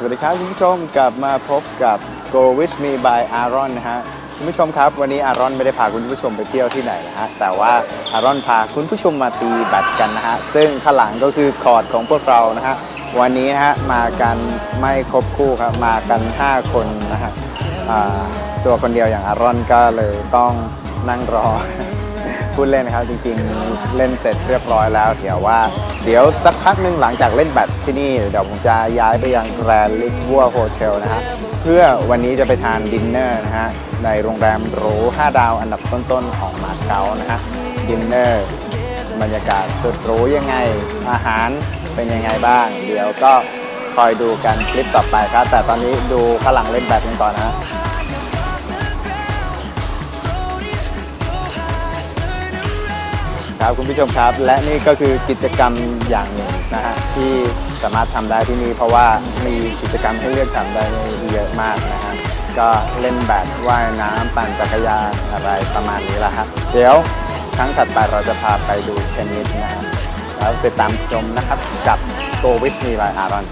สวัสดีครับคุณผู้ชมกลับมาพบกับ Go with me by Aaron นะฮะคุณผู้ชมครับวันนี้อารอนไม่ได้พาคุณผู้ชมไปเที่ยวที่ไหนนะฮะแต่ว่าอารอนพาคุณผู้ชมมาตีแบดกันนะฮะซึ่งข้างหลังก็คือคอร์ดของพวกเรานะฮะวันนี้นะฮะมากันไม่ครบคู่ครับมากัน 5 คนนะฮะอ่าตัวคนเดียวอย่างอารอนก็เลยต้องนั่งรอ พูดเล่นนะครับ จริงๆ เล่นเสร็จเรียบร้อยแล้ว เดี๋ยวว่า เดี๋ยวสักพักหนึ่งหลังจากเล่นแบดที่นี่ เดี๋ยวผมจะย้ายไปยังแกรนด์ลิสบัวโฮเทลนะฮะเพื่อวันนี้จะไปทานดินเนอร์นะฮะในโรงแรมหรู5ดาวอันดับต้นๆของมาเก๊านะฮะดินเนอร์บรรยากาศสุดหรูยังไงอาหารเป็นยังไงบ้าง เดี๋ยวก็คอยดูกันคลิปต่อไปครับ แต่ตอนนี้ดูข้างหลังเล่นแบดกันก่อนนะ ครับคุณผู้ชมครับ และนี่ก็คือกิจกรรมอย่างหนึ่งนะฮะที่สามารถทำได้ที่นี่เพราะว่ามีกิจกรรมให้เลือกทำได้เยอะมากนะฮะก็เล่นแบดว่ายน้ำปั่นจักรยานอะไรประมาณนี้แหละครับเดี๋ยวครั้งถัดไปเราจะพาไปดูเทนนิสนะฮะแล้วติดตามชมนะครับกับ Go with me by Aaron